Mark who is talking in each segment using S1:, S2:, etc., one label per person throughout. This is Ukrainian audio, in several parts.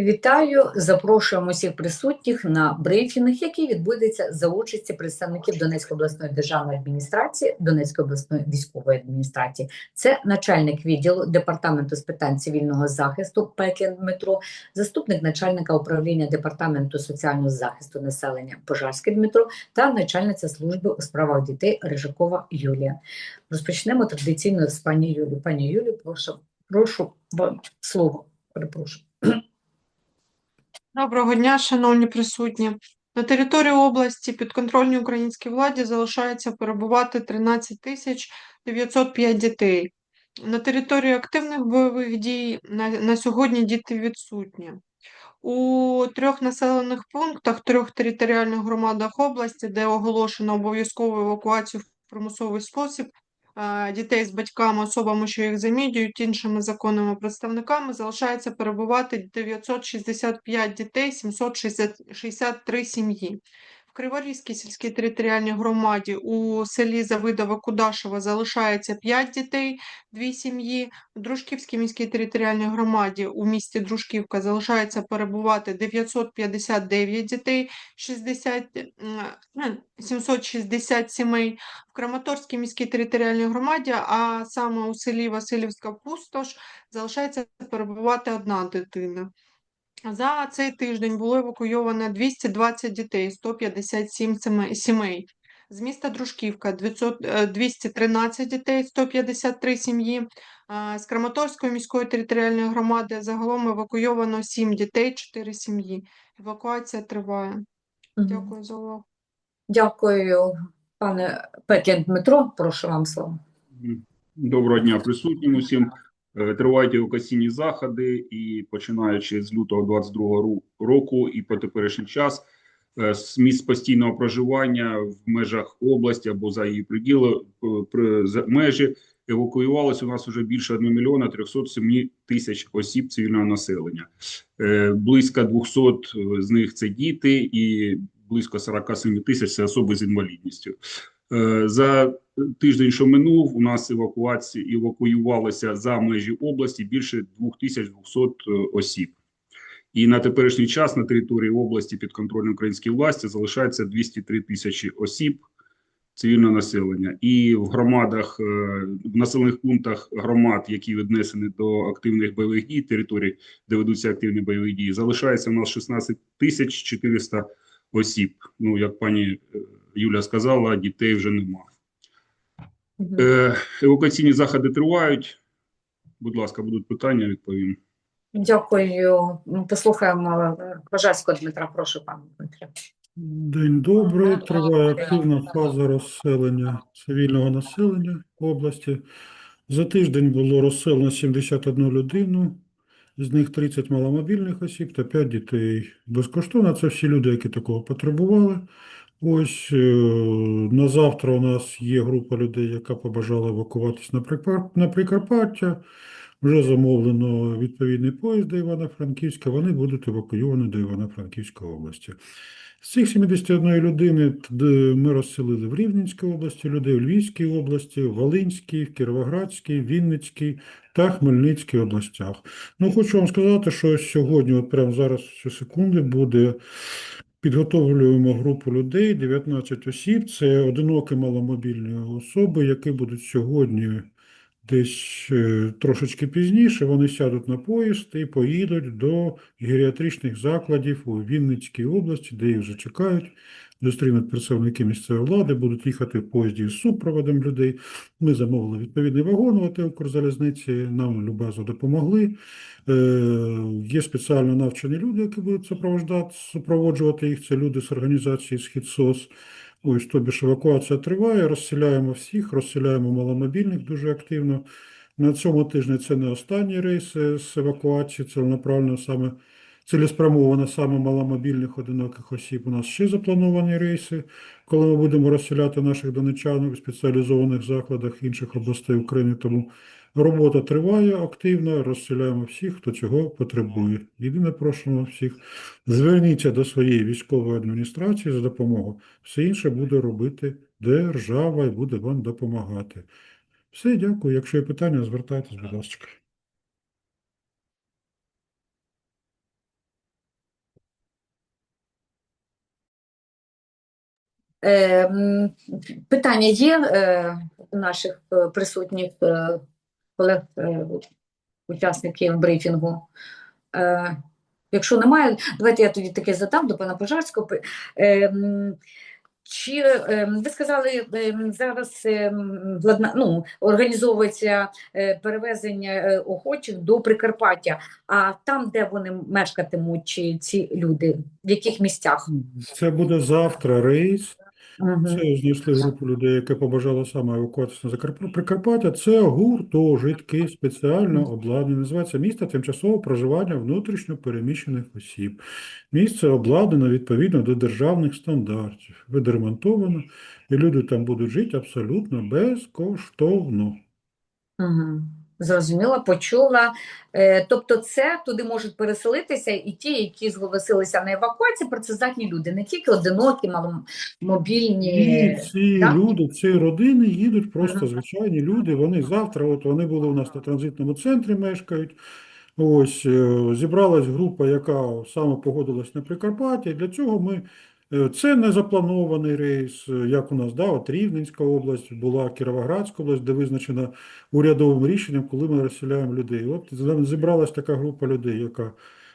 S1: Вітаю, запрошуємо всіх присутніх на брифінг, який відбудеться за участі представників Донецької обласної державної адміністрації, Донецької обласної військової адміністрації. Це начальник відділу департаменту з питань цивільного захисту Петлін Дмитро, заступник начальника управління департаменту соціального захисту населення Пожарський Дмитро та начальниця служби у справах дітей Рижакова Юлія. Розпочнемо традиційно з пані Юлі. Пані Юлі, прошу, прошу вам слово. Перепрошую.
S2: Доброго дня, шановні присутні. На території області підконтрольній українській владі залишається перебувати 13 тисяч 905 дітей. На території активних бойових дій на, на сьогодні діти відсутні. У трьох населених пунктах, трьох територіальних громадах області, де оголошено обов'язкову евакуацію в примусовий спосіб, дітей з батьками, особами, що їх замідюють, іншими законними представниками, залишається перебувати 965 дітей, 763 сім'ї. Криворізькій сільській територіальній громаді у селі Завидове Кудашево залишається 5 дітей, дві сім'ї. В Дружківській міській територіальній громаді у місті Дружківка залишається перебувати 959 дітей, 60, м, 760 сімей. В Краматорській міській територіальній громаді, а саме у селі Васильівська Пустош, залишається перебувати одна дитина. За цей тиждень було евакуйовано 220 дітей, 157 сіме- сімей. З міста Дружківка 900, е, 213 дітей, 153 сім'ї. З Краматорської міської територіальної громади загалом евакуйовано 7 дітей, 4 сім'ї. Евакуація триває. Дякую за увагу.
S1: Дякую, пане Петлін Дмитро. Прошу вам слово.
S3: Доброго дня присутнім усім. Е, Тривають евакуаційні заходи, і починаючи з лютого 22 року і по теперішній час е, з місць постійного проживання в межах області або за її приділи е, за межі евакуювалося у нас вже більше 1 мільйона 307 тисяч осіб цивільного населення. Е, Близько 200 з них це діти, і близько 47 тисяч це особи з інвалідністю. Е, За тиждень, що минув, у нас евакуації евакуювалося за межі області більше 2200 е, осіб. І на теперішній час на території області під контролем української власті залишається 203 тисячі осіб цивільного населення. І в громадах, е, в населених пунктах громад, які віднесені до активних бойових дій, територій, де ведуться активні бойові дії, залишається у нас 16 тисяч 400 осіб. Ну, як пані е, Юля сказала, дітей вже немає. Е, евакуаційні заходи тривають. Будь ласка, будуть питання, відповім.
S1: Дякую. Ну, Послухаємо е, Пожарського Дмитра. Прошу, пане Дмитре.
S4: День добрий. Триває активна фаза розселення цивільного населення в області. За тиждень було розселено 71 людину, з них 30 маломобільних осіб та 5 дітей. Безкоштовно це всі люди, які такого потребували. Ось е, на завтра у нас є група людей, яка побажала евакуватись на Прикар- на Прикарпаття. Вже замовлено відповідний поїзд до Івано-Франківська. Вони будуть евакуйовані до Івано-Франківської області. З цих 71 людини ми розселили в Рівненській області людей, в Львівській області, Волинській, в Кіровоградській, Вінницькій та Хмельницькій областях. Ну, хочу вам сказати, що сьогодні, от прямо зараз, цю секунди, буде підготовлюємо групу людей, 19 осіб. Це одинокі маломобільні особи, які будуть сьогодні десь е, трошечки пізніше. Вони сядуть на поїзд і поїдуть до геріатричних закладів у Вінницькій області, де їх вже чекають. Зустрінуть представники місцевої влади, будуть їхати в поїзді з супроводом людей. Ми замовили відповідний вагон у АТ «Укрзалізниці», нам любезно допомогли. Е, Є спеціально навчені люди, які будуть супроводжувати, їх. Це люди з організації «Східсос». Ось, тобі ж евакуація триває, розселяємо всіх, розселяємо маломобільних дуже активно. На цьому тижні це не останні рейси з евакуації, це направлено саме цілеспрямовано саме маломобільних одиноких осіб. У нас ще заплановані рейси, коли ми будемо розселяти наших донечан в спеціалізованих закладах інших областей України. Тому робота триває активно, розселяємо всіх, хто цього потребує. Єдине просимо всіх, зверніться до своєї військової адміністрації за допомогою. Все інше буде робити держава і буде вам допомагати. Все, дякую. Якщо є питання, звертайтесь, будь ласка.
S1: Питання є е, у наших е, присутніх е, колег, учасників брифінгу? Якщо немає, давайте я тоді таке задам до пана Пожарського. Пи- Е, м, чи е, ви сказали зараз ну, організовується перевезення охочих до Прикарпаття, а там, де вони мешкатимуть, чи ці люди, в яких місцях?
S4: Це буде завтра рейс. Це знайшли групу людей, яка побажала саме евакуатися на Закарп- Прикарпаття. Це гуртожитки спеціально обладнані. Називається місто тимчасового проживання внутрішньо переміщених осіб. Місце обладнано відповідно до державних стандартів. Відремонтовано, і люди там будуть жити абсолютно безкоштовно.
S1: Угу. Зрозуміла, почула. Е, тобто це туди можуть переселитися і ті, які зголосилися на евакуацію, працездатні люди, не тільки одинокі, маломобільні.
S4: І ці
S1: так?
S4: люди, ці родини їдуть просто звичайні люди. Вони завтра, от вони були у нас на транзитному центрі, мешкають. Ось е, зібралась група, яка саме погодилась на Прикарпаття. Для цього ми це не запланований рейс, е, як у нас, да, от Рівненська область, була Кіровоградська область, де визначена урядовим рішенням, коли ми розселяємо людей. От з- зібралась така група людей, яка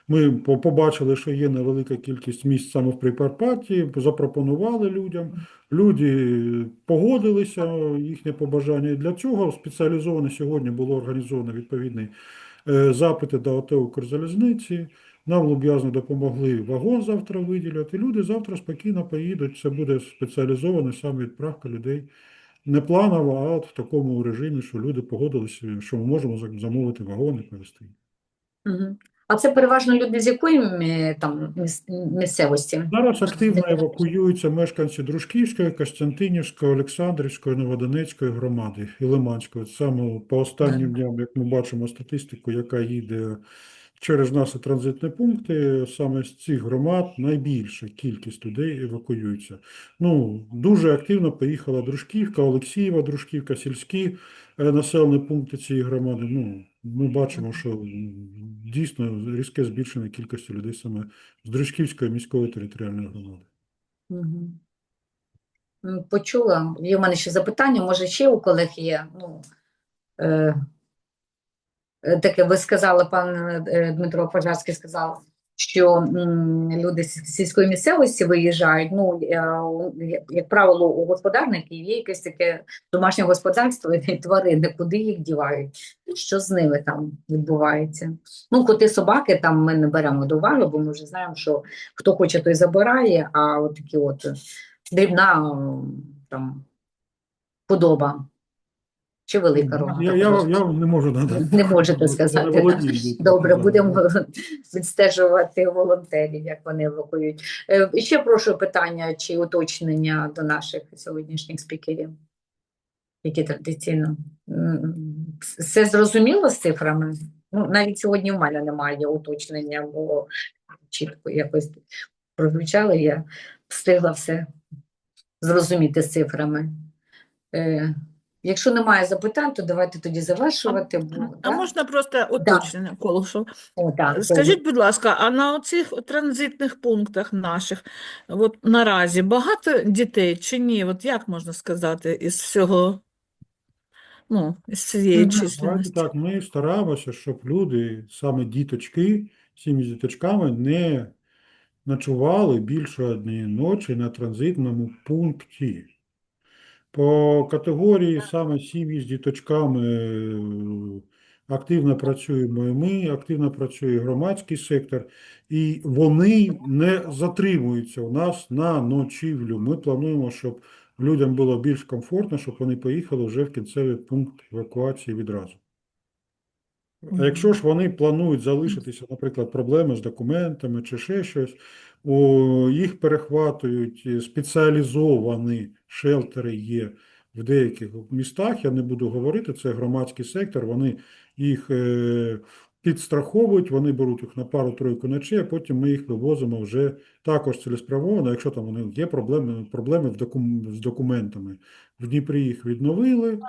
S4: ми побачили, що є невелика кількість місць саме в Прикарпатті, запропонували людям. Люди погодилися, їхнє побажання. Для цього спеціалізовано сьогодні було організовано відповідний е, запити до АТ «Укрзалізниці». Нам люб'язно допомогли вагон завтра виділяти. Люди завтра спокійно поїдуть. Це буде спеціалізована саме відправка людей. Не планово, а от в такому режимі, що люди погодилися, що ми можемо замовити вагон і повезти.
S1: Угу. А це переважно люди з якої там місцевості?
S4: Зараз активно евакуюються мешканці Дружківської, Костянтинівської, Олександрівської, Новодонецької громади і Лиманської. Саме по останнім дням, як ми бачимо статистику, яка їде через наші транзитні пункти, саме з цих громад найбільша кількість людей евакуюється. Ну, дуже активно поїхала Дружківка, Олексієва, Дружківка, сільські е, населені пункти цієї громади. Ну, ми бачимо, що дійсно різке збільшення кількості людей саме з Дружківської міської територіальної громади.
S1: Угу. Почула. Є в мене ще запитання, може ще у колег є. Ну, е, таке ви сказали, пан е, Дмитро Пожарський сказав, що люди з сільської місцевості виїжджають. Ну, як, як правило, у господарників є якесь таке домашнє господарство і тварини, куди їх дівають, що з ними там відбувається. Ну, коти, собаки там ми не беремо до уваги, бо ми вже знаємо, що хто хоче, той забирає, а от такі от дрібна там подоба чи велика рога.
S4: Я, я, я не можу надати.
S1: Не можете сказати,
S4: не
S1: Добре, будемо відстежувати волонтерів, як вони евакуюють. Е, Ще прошу питання чи уточнення до наших сьогоднішніх спікерів, які традиційно. Все зрозуміло з цифрами? Ну, навіть сьогодні в мене немає уточнення, бо чітко якось прозвучали, я встигла все зрозуміти з цифрами. Якщо немає запитань, то давайте тоді завершувати. Бо,
S5: А
S1: да?
S5: можна просто уточнення, Колосов?
S1: О, так,
S5: Скажіть, будь ласка, а на оцих транзитних пунктах наших, от наразі багато дітей чи ні? От як можна сказати із всього, ну, із цієї.
S4: Давайте
S5: численності?
S4: так, ми стараємося, щоб люди, саме діточки, сім'ї з діточками, не ночували більше однієї ночі на транзитному пункті. По категорії саме сім'ї з діточками е, активно працюємо і ми, активно працює громадський сектор, і вони не затримуються у нас на ночівлю. Ми плануємо, щоб людям було більш комфортно, щоб вони поїхали вже в кінцевий пункт евакуації відразу. А якщо ж вони планують залишитися, наприклад, проблеми з документами чи ще щось, їх перехватують е, спеціалізовані шелтери є в деяких містах, я не буду говорити, це громадський сектор, вони їх е, підстраховують, вони беруть їх на пару-тройку ночей, а потім ми їх вивозимо вже також цілеспрямовано, якщо там вони є проблеми, проблеми в докум, з документами. В Дніпрі їх відновили,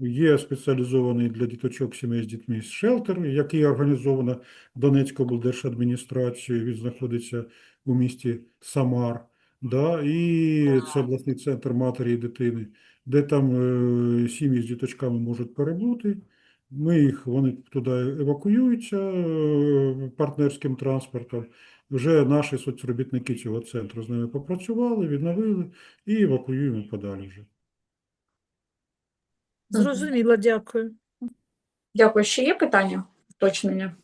S4: Є спеціалізований для діточок сімей з дітьми шелтер, який організовано Донецькою облдержадміністрацією. Він знаходиться у місті Самар. Да, і це обласний центр матері і дитини, де там е, сім'ї з діточками можуть перебути. Ми їх, вони туди евакуюються е, партнерським транспортом. Вже наші соцробітники цього центру з ними попрацювали, відновили і евакуюємо подалі вже.
S5: Зрозуміло, дякую.
S1: Дякую. Ще є питання? Уточнення?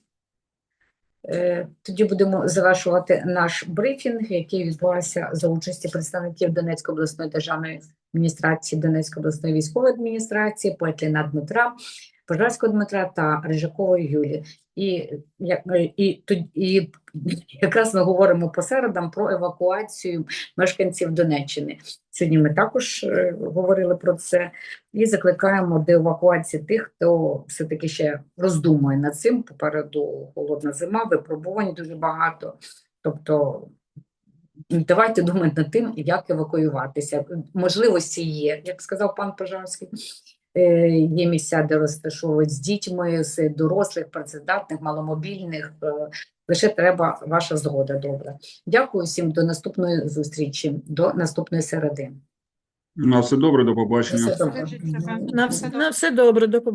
S1: Е, Тоді будемо завершувати наш брифінг, який відбувався за участі представників Донецької обласної державної адміністрації, Донецької обласної військової адміністрації, Петліна Дмитра, Пожарського Дмитра та Рижакової Юлії. І, як- і, і якраз ми говоримо по середам про евакуацію мешканців Донеччини. Сьогодні ми також е, говорили про це і закликаємо до евакуації тих, хто все-таки ще роздумує над цим. Попереду холодна зима, випробувань дуже багато. Тобто давайте думати над тим, як евакуюватися. Можливості є, як сказав пан Пожарський. Е, Є місця, де розташовують з дітьми, з дорослих, працездатних, маломобільних. Е, Лише треба ваша згода. Добре. Дякую всім. До наступної зустрічі, до наступної середи.
S3: На все добре, до побачення.
S1: Все добре.
S5: На, вс- на все добре, до побачення.